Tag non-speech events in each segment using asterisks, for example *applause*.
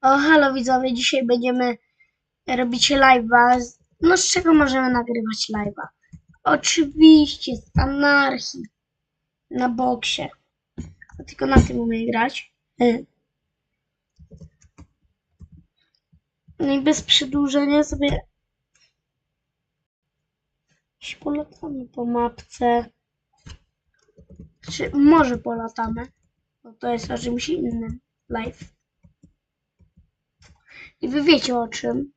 O, halo widzowie, dzisiaj będziemy robić live'a. No z czego możemy nagrywać live'a? Oczywiście z anarchii na boksie. A tylko na tym umiem grać. Y. No i bez przedłużenia sobie polatamy po mapce. Czy może polatamy? Bo to jest o czymś innym. Live. I wy wiecie o czym.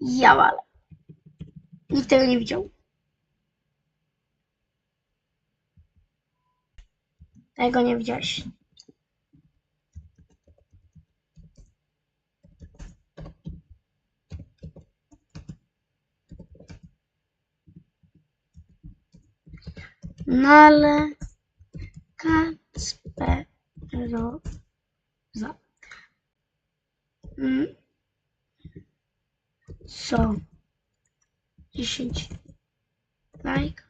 Ja walę. Nikt tego nie widział. Tego nie widziałeś. No ale Kacperoza. Mm. Co? 10 like.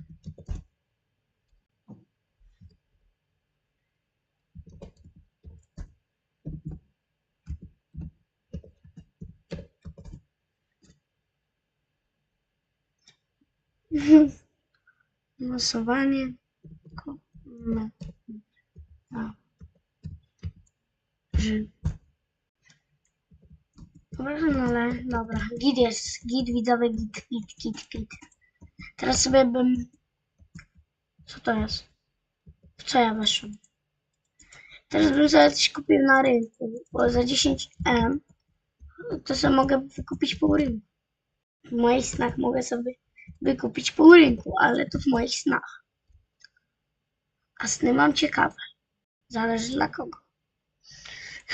*laughs* Głosowanie. komentarzy. Dobra, no ale dobra. Git jest. Git widzowy, git, git, git, git. Teraz sobie bym... Co to jest? W co ja weszłem? Teraz bym sobie coś kupił na rynku, bo za 10M to sobie mogę wykupić pół rynku. W moich snach mogę sobie wykupić pół rynku, ale to w moich snach. A sny mam ciekawe. Zależy dla kogo.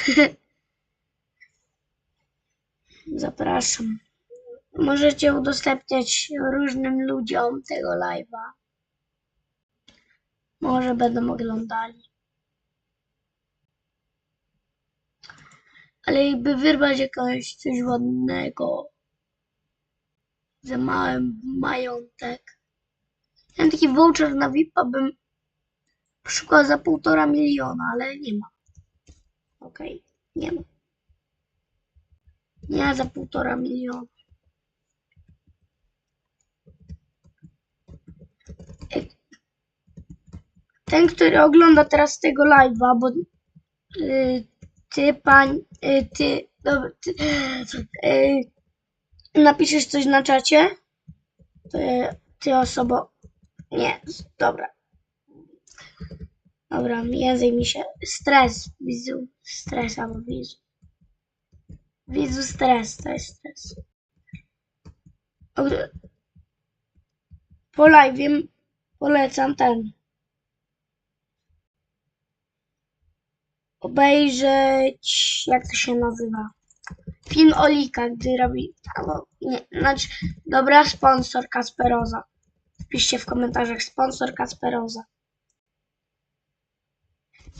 *laughs* Zapraszam. Możecie udostępniać różnym ludziom tego live'a. Może będą oglądali. Ale jakby wyrwać jakiegoś coś ładnego. Za mały majątek. Mam taki voucher na VIP-a, bym poszukał za półtora miliona, ale nie ma. Okej, nie ma. Nie za półtora miliona. Ten, który ogląda teraz tego live'a, bo y, ty, pań, y, ty, dobra, ty, y, napiszesz coś na czacie? Ty, ty osobo, nie, dobra. Dobra, język mi się, stres, wizu, stres albo wizu. Wizu stres, to jest stres. Po live'ie polecam ten. Obejrzeć, jak to się nazywa? Film Olika, gdy robi, albo nie, znaczy, dobra, sponsor Kasperoza. Wpiszcie w komentarzach sponsor Kasperoza.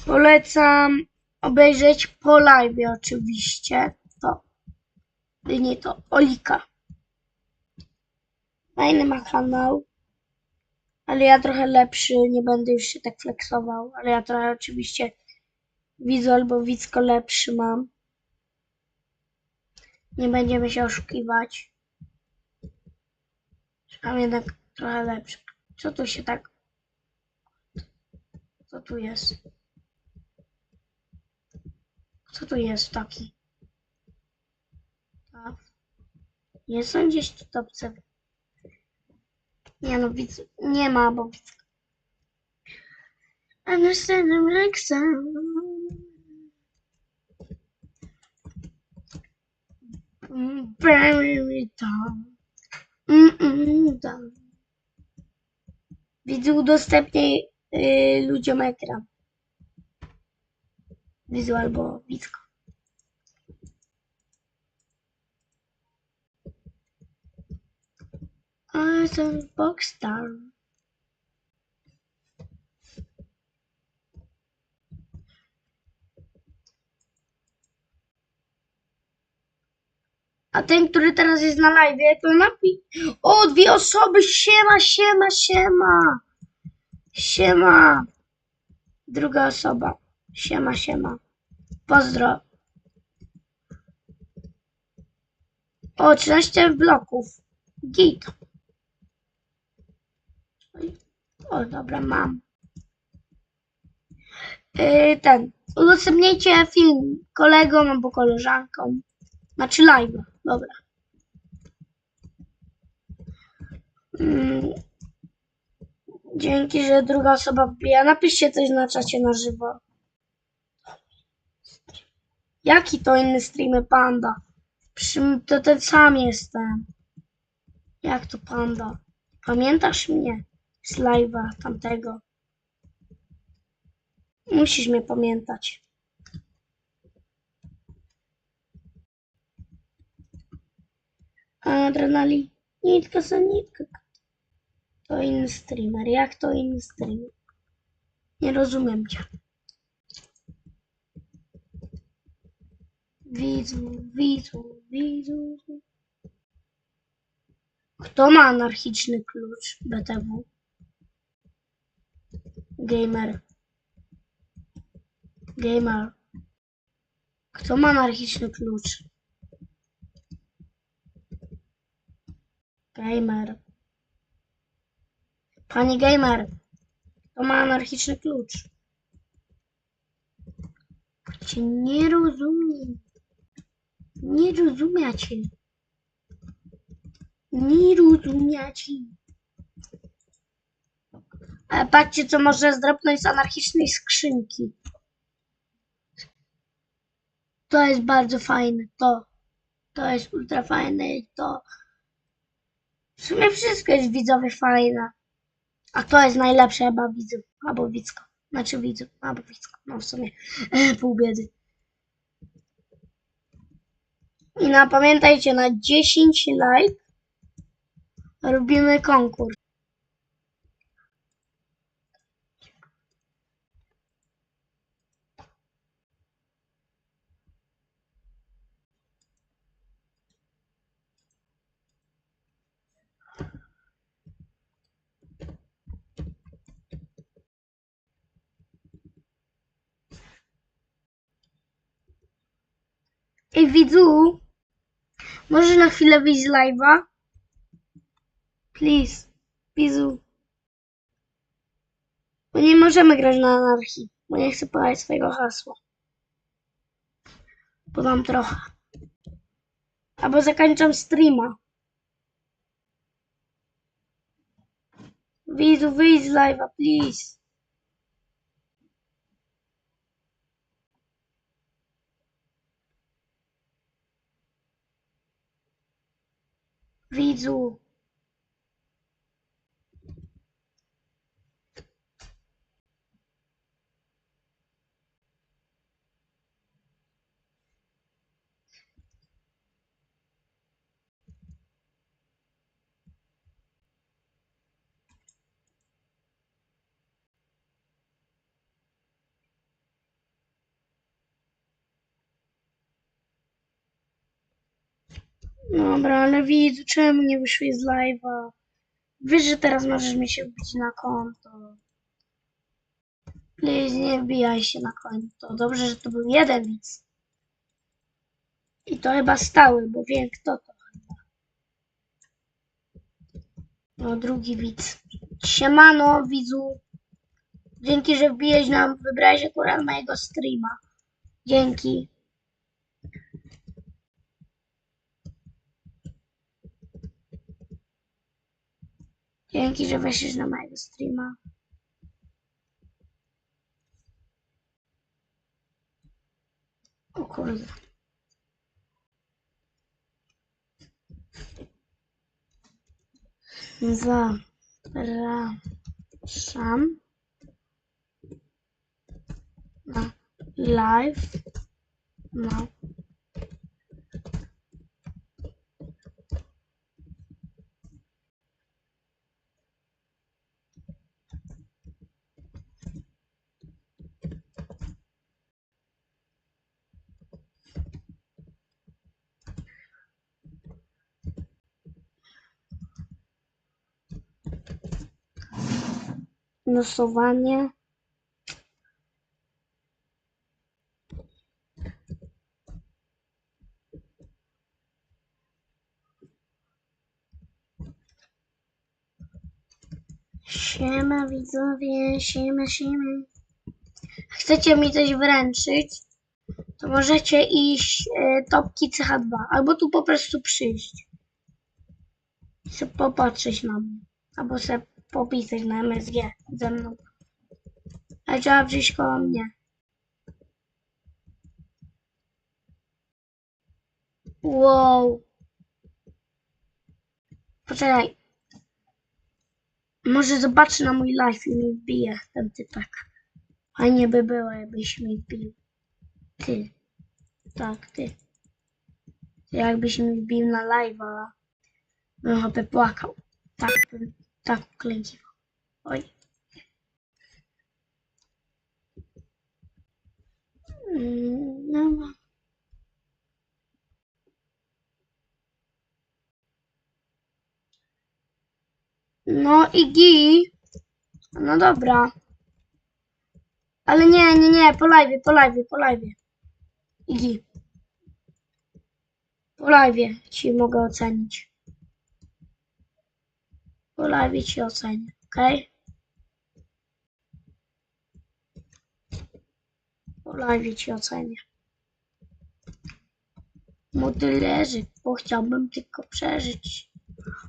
Polecam obejrzeć po live oczywiście. Nie to Olika. Fajny ma kanał. Ale ja trochę lepszy, nie będę już się tak flexował, ale ja trochę oczywiście widzu albo widzko lepszy mam. Nie będziemy się oszukiwać. Mam jednak trochę lepszy. Co tu się tak... Co tu jest? Co tu jest taki? Tak. Nie są gdzieś tu topce. Nie no, widz... Nie ma, bo widz... Understand Alexa. Bury me. Widzu, udostępniaj y, ludziom ekran. Widzu albo widzko. Saw box down. A ten, który teraz jest na live, to napi... O, dwie osoby! Siema, siema, siema! Siema! Druga osoba. Siema, siema. Pozdro. O, 13 bloków. Git. Oj. O, dobra, mam. Yy, ten. Udostępnijcie film kolegom albo koleżankom. Znaczy live. Dobra. Mm. Dzięki, że druga osoba wbija. Napiszcie coś na czacie na żywo. Jaki to inny streamy panda? To ten sam jestem. Jak to panda? Pamiętasz mnie live'a tamtego? Musisz mnie pamiętać. Adrenalin. Nitka za nitka. To inny streamer. Jak to inny streamer? Nie rozumiem cię. Widzu, widzu, widzu. Kto ma anarchiczny klucz BTW? Gamer. Gamer. Kto ma anarchiczny klucz? Gamer. Pani gamer. Kto ma anarchiczny klucz? Cię nie rozumiem. Nie rozumiecie. Nie rozumiecie. Ale patrzcie, co można zdrobnąć z anarchicznej skrzynki. To jest bardzo fajne. To. To jest ultra fajne. i To. W sumie wszystko jest widzowie fajne. A to jest najlepsze chyba widzów. Albo widzko. Znaczy widzów. Albo widzko. No w sumie. *laughs* Pół biedy. I na, pamiętajcie, na 10 like robimy konkurs. Ej, widzu, możesz na chwilę wyjść z live'a? Please, widzu. Bo nie możemy grać na anarchii, bo nie chcę podać swojego hasła. Podam trochę. Albo zakończam streama. Widzu, wyjdź z live'a, please. Widzu. Dobra, ale widzu, czemu nie wyszłeś z live'a? Wiesz, że teraz możesz mi się wbić na konto. Please, nie wbijaj się na konto. Dobrze, że to był jeden widz. I to chyba stały, bo wiem kto to chyba. No, drugi widz. Siemano, widzu. Dzięki, że wbiłeś nam, wybrałeś akurat mojego streama. Dzięki. Dzięki, że weszłeś na mojego streama. O kurde. Zapraszam na live na losowanie Siema widzowie, siema, siema. Chcecie mi coś wręczyć, to możecie iść e, topki CH2, albo tu po prostu przyjść. Se popatrzeć na mnie, albo se popisać na MSG ze mną. Ale trzeba przyjść koło mnie. Wow. Poczekaj. Może zobaczy na mój live i mi wbije ten typek. Fajnie by było, jakbyś mi wbił. Ty. Tak, ty. Jakbyś mi wbił na live'a, bym chyba płakał. Tak bym, tak uklękiwał. Oj. Mm, No. No i gi. No dobra. Ale nie, nie, nie, po live, po live, po live. Igi. Po live ci mogę ocenić. Live ci ocenię? Po live ci ocenię. Modelerzyk, bo chciałbym tylko przeżyć.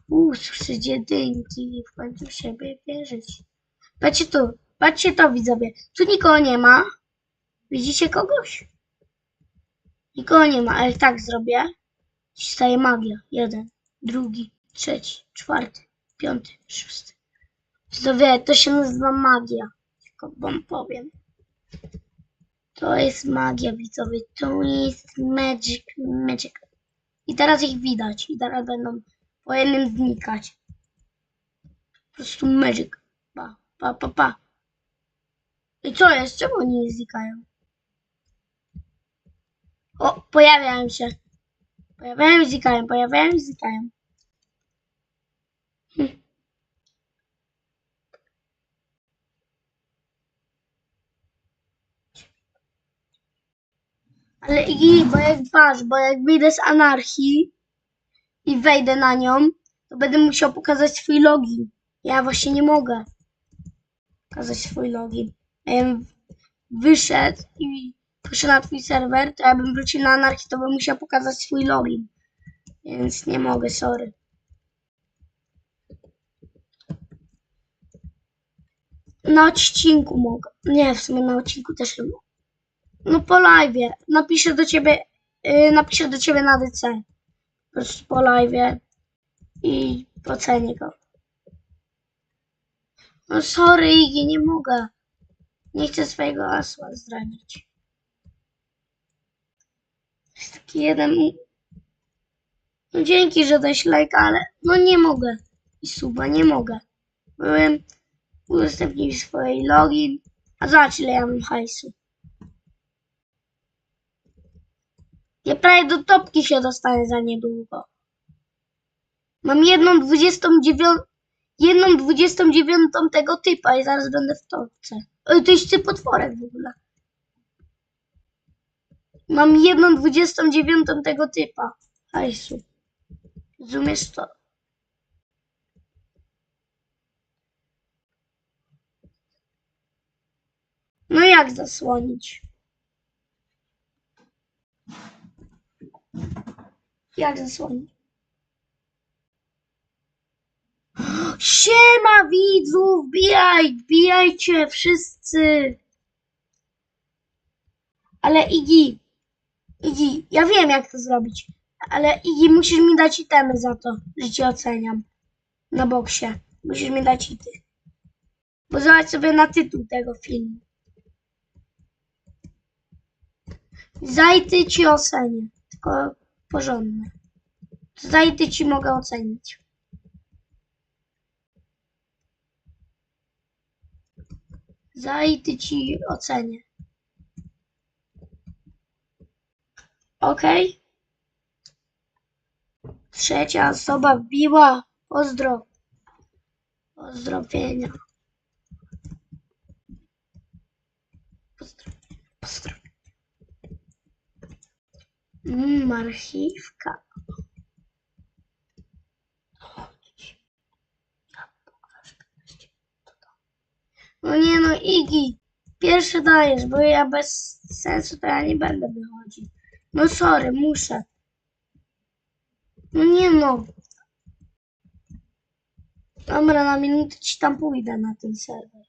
Usłyszeć jedynki i w końcu siebie wierzyć. Patrzcie tu, patrzcie to widzowie. Tu nikogo nie ma. Widzicie kogoś? Nikogo nie ma, ale tak zrobię. Staje magia. Jeden, drugi, trzeci, czwarty, piąty, szósty. Widzowie, to się nazywa magia. Tylko wam powiem. To jest magia, widzowie. To jest magic, magic. I teraz ich widać. I teraz będą po jednym znikać. Po prostu magic. Pa, pa, pa, pa. I co jest? Czemu oni nie znikają? O, pojawiają się. Pojawiają i znikają, pojawiają i znikają. Hm. Ale i bo jak patrz, bo jak wyjdę z anarchii i wejdę na nią, to będę musiał pokazać swój login. Ja właśnie nie mogę pokazać swój login. Jakbym wyszedł i poszedł na twój serwer, to jakbym wrócił na anarchię, to bym musiał pokazać swój login. Więc nie mogę, sorry. Na odcinku mogę. Nie, w sumie na odcinku też nie mogę. No po live. Napiszę do ciebie, yy, napiszę do ciebie na DC. Po prostu po live i ocenię go. No sorry, Iggy, nie mogę. Nie chcę swojego asła zdradzić. Jest taki jeden... No dzięki, że dałeś like, ale no nie mogę. I suba, nie mogę. Byłem... Udostępnił swój login. A zobacz ile ja mam hajsu. Ja prawie do topki się dostanę za niedługo. Mam jedną dwudziestą dziewiątą, jedną dwudziestą dziewiątą tego typa i zaraz będę w topce. Oj, to jest potworek w ogóle. Mam jedną dwudziestą dziewiątą tego typa. Hajsu. Rozumiesz to? No jak zasłonić? Jak zasłonić? Siema widzów, wbijaj, wbijajcie wszyscy. Ale Igi, Igi, ja wiem jak to zrobić, ale Igi musisz mi dać itemy za to, że cię oceniam na boksie. Musisz mi dać ity. Bo zobacz sobie na tytuł tego filmu. Zajty ci ocenię, tylko porządne. Zajty ci mogę ocenić. Zajty ci ocenię. Ok. Trzecia osoba wbiła. Pozdro. Pozdrowienia. Mm, marchiwka. Chodź. Ja pokażę. Iggy, pierwszy dajesz, bo ja bez sensu to ja nie będę wychodził. No sorry, muszę. No nie no. Dobra, na minutę ci tam pójdę na ten serwer.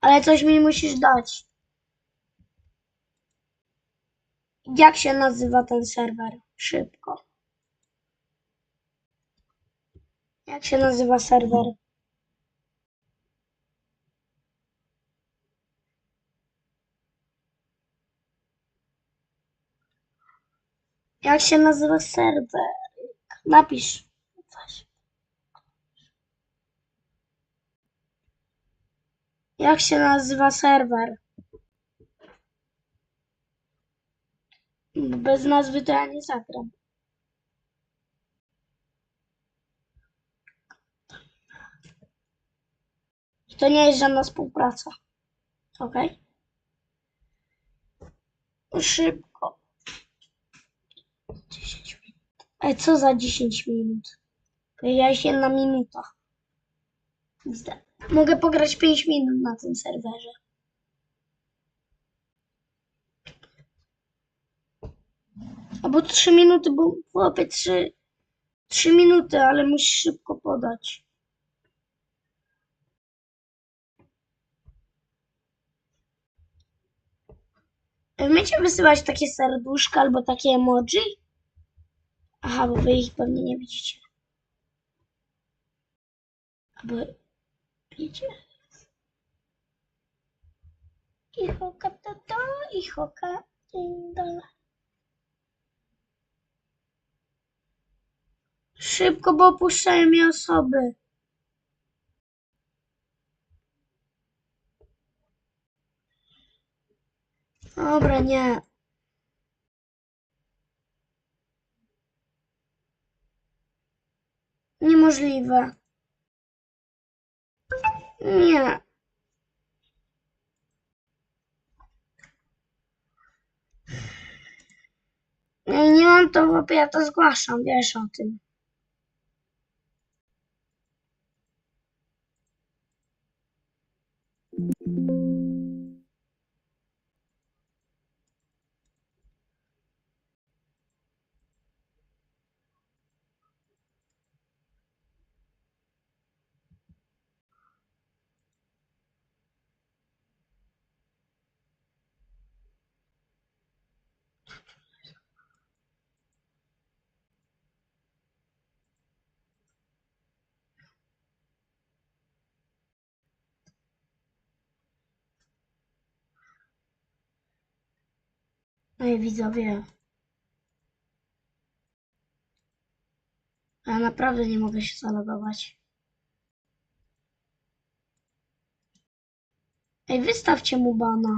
Ale coś mi musisz dać. Jak się nazywa ten serwer? Szybko. Jak się nazywa serwer? Jak się nazywa serwer? Napisz. Jak się nazywa serwer? Bez nazwy to ja nie zagram. To nie jest żadna współpraca. Ok? Szybko. 10 minut. Ej, co za 10 minut? Powiedziałeś jedna minuta. Zda- Mogę pograć 5 minut na tym serwerze. Albo 3 minuty, bo chłopie 3, 3 minuty, ale musisz szybko podać. Umiecie wysyłać takie serduszka albo takie emoji? Aha, bo wy ich pewnie nie widzicie. Albo wiecie? I hoka to to, i hoka Szybko, bo opuszczają mnie osoby. Dobra, nie. Niemożliwe. Nie. Nie, nie mam to, bo ja to zgłaszam, wiesz o tym. Ej, widzowie. Ja naprawdę nie mogę się zalogować. Ej, wystawcie mu bana.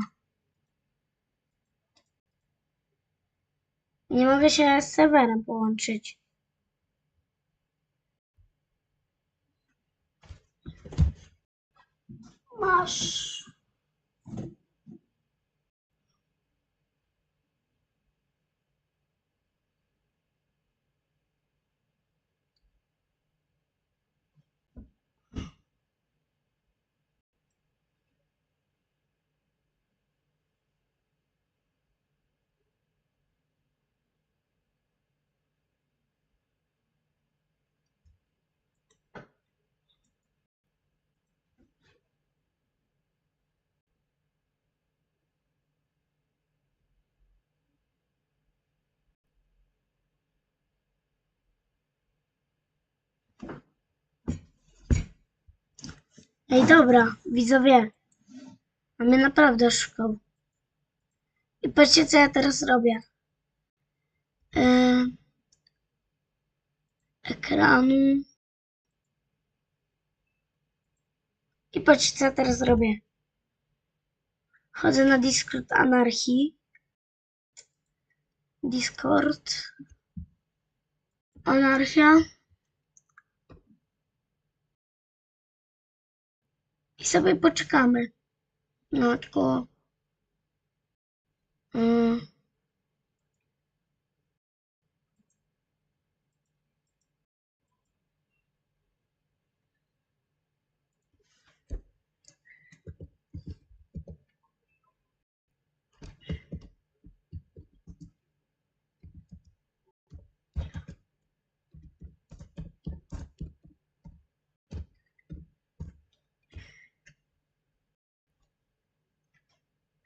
Nie mogę się z serwerem połączyć. Masz. Ej, dobra, widzowie. A mnie naprawdę szukał. I patrzcie, co ja teraz robię. E, ekranu. I patrzcie, co ja teraz robię. Chodzę na Discord Anarchii. Discord. Anarchia. I sobie poczekamy. No, tylko... Mm.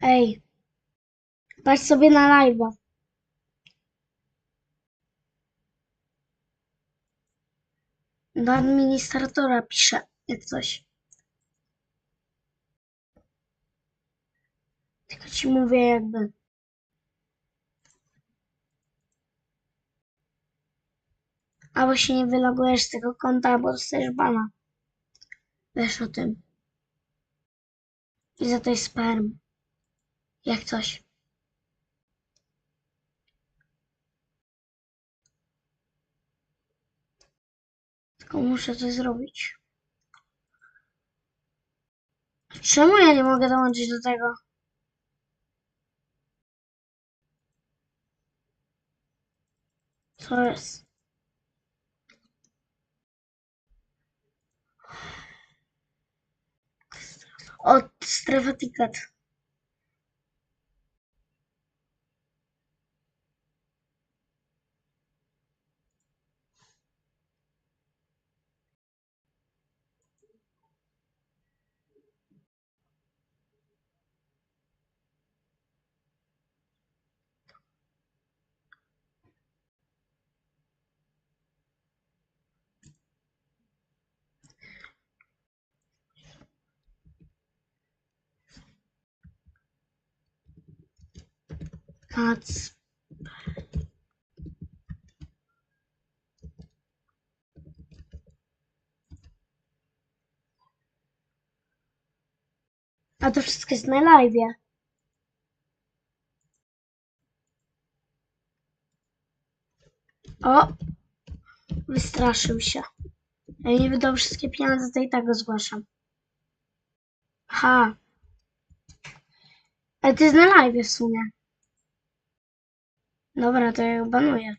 Ej. Patrz sobie na live'a. Do administratora piszę, jak coś. Tylko ci mówię jakby. Albo się nie wylogujesz z tego konta, albo dostajesz bana. Wiesz o tym. I za to jest sperm. Jak coś. Tylko muszę coś zrobić. Czemu ja nie mogę dołączyć do tego? Co jest? O, strefa ticket. Kac. A to wszystko jest na live. O! Wystraszył się. Ja nie wydał wszystkie pieniądze, to i tak go zgłaszam. Ha. Ale to jest na live w sumie. Dobra, to ja ją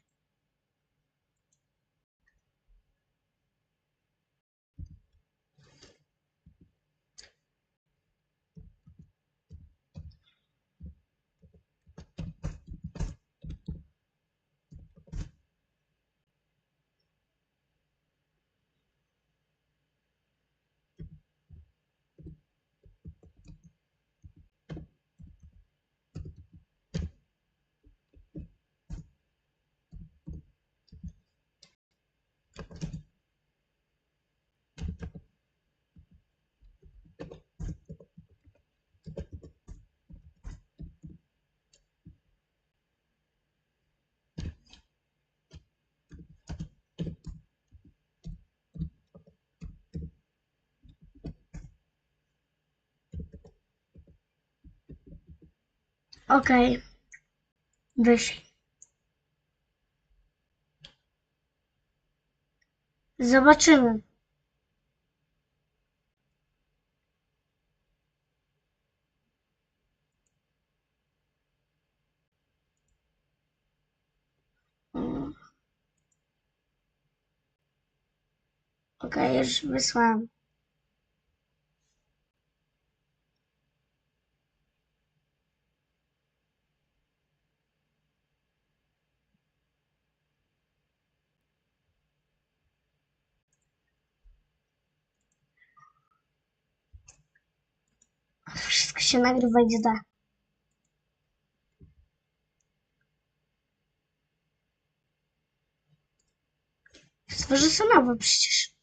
Okej. Wyszli. Zobaczymy. Okej, już wysłałem. Wszystko się nagrywa zda. Stworzę sobie nowe przecież.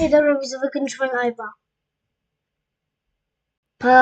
Ej, dobra, widzowie, kończymy live'a.